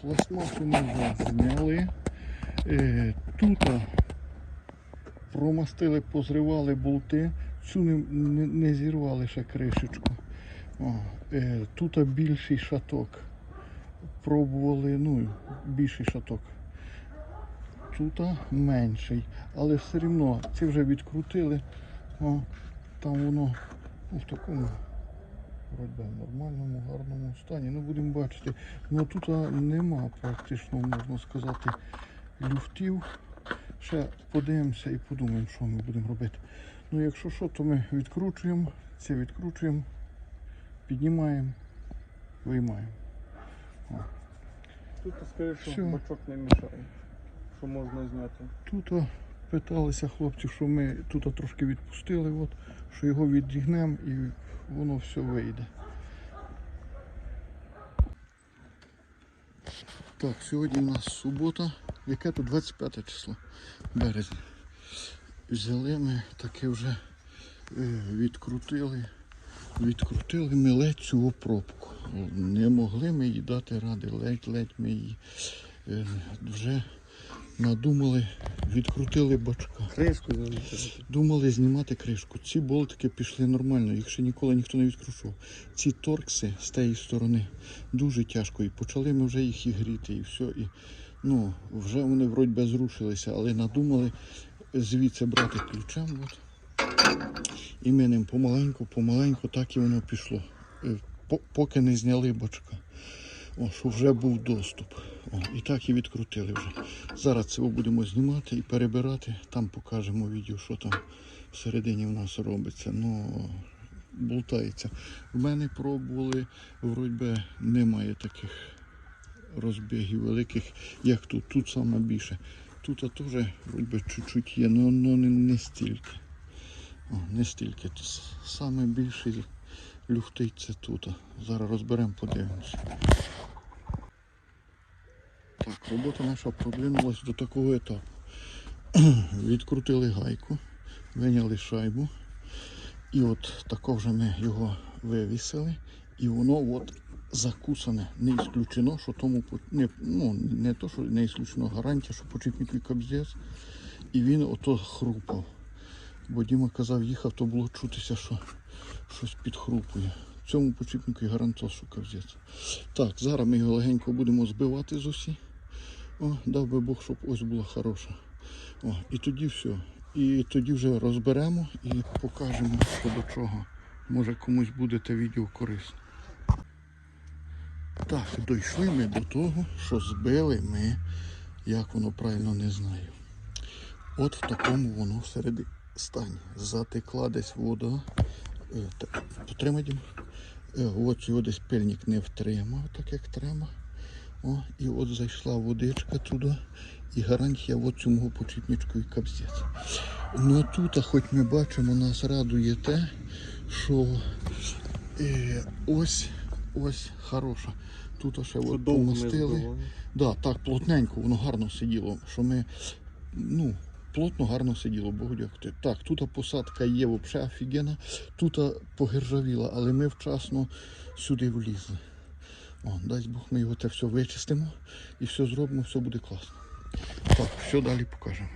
Пластмасу вже зняли. Е, тут промастили, позривали болти. Цю не, не, не зірвали ще кришечку. Е, тут більший шаток. Пробували, ну, більший шаток. Тут менший. Але все одно ці вже відкрутили. О, там воно в такому вроде нормальному, гарному стані. Ну будемо бачити. Ну тут нема практично, можна сказати, люфтів. Ще подивимося і подумаємо, що ми будемо робити. Ну якщо що, то ми відкручуємо, це відкручуємо, піднімаємо, виймаємо. Тут скажи, що бачок не мішає. Що можна зняти. Тут питалися хлопці, що ми тут трошки відпустили, от, що його відігнемо і воно все вийде. Так, сьогодні у нас субота, яке тут 25 число березня. Взяли ми таке вже е, відкрутили. Відкрутили ми ледь цю пробку. Не могли ми їй дати ради, ледь-ледь ми її е, вже надумали, відкрутили бачка. Кришку. Думали знімати кришку. Ці болтики пішли нормально, їх ще ніколи ніхто не відкручував. Ці торкси з тієї сторони дуже тяжко. І почали ми вже їх і гріти, і все. І, ну, вже вони вроді би зрушилися, але надумали звідси брати ключем. От. І ми ним помаленьку, помаленьку, так і воно пішло. Е, Поки не зняли бачка. О, вже був доступ. О, і так і відкрутили вже. Зараз це будемо знімати і перебирати. Там покажемо відео, що там всередині в нас робиться. Ну, болтається. В мене пробували, вроді немає таких розбігів великих, як тут. Тут саме більше. Тут теж вроді чуть-чуть є, але не стільки. О, не стільки. Саме більший люфтить це тут. Зараз розберемо, подивимося. Так, робота наша продвинулась до такого етапу. Відкрутили гайку, виняли шайбу. І от тако вже ми його вивісили. І воно от закусане. Не ісключено, що тому не, ну, не то, що не ісключено гарантія, що почіпник кобзець. І він ото хрупав. Бо Діма казав, їхав, то було чутися, що щось підхрупує. В цьому почіпнику і що кобзець. Так, зараз ми його легенько будемо збивати з усі. О, дав би Бог, щоб ось була хороша. О, і тоді все. І тоді вже розберемо і покажемо, що до чого. Може комусь буде те відео корисне. Так, дійшли ми до того, що збили ми, як воно правильно не знаю. От в такому воно всередині стані. Затекла десь вода. Е, Потримай, Дім. Е, От його десь пильник не втримав, так як треба. О, і от зайшла водичка туди, і гарантія от цьому почіпничку і капзець. Ну тут, а хоч ми бачимо, нас радує те, що е, ось ось хороша. Тут ще от збивали. Да, так, плотненько, воно гарно сиділо, що ми, ну, плотно гарно сиділо, Богу дякувати. Так, тут посадка є взагалі офігенна, тут погержавіла, але ми вчасно сюди влізли. О, дасть Бог, ми його це все вичистимо і все зробимо, все буде класно. Так, що далі покажемо.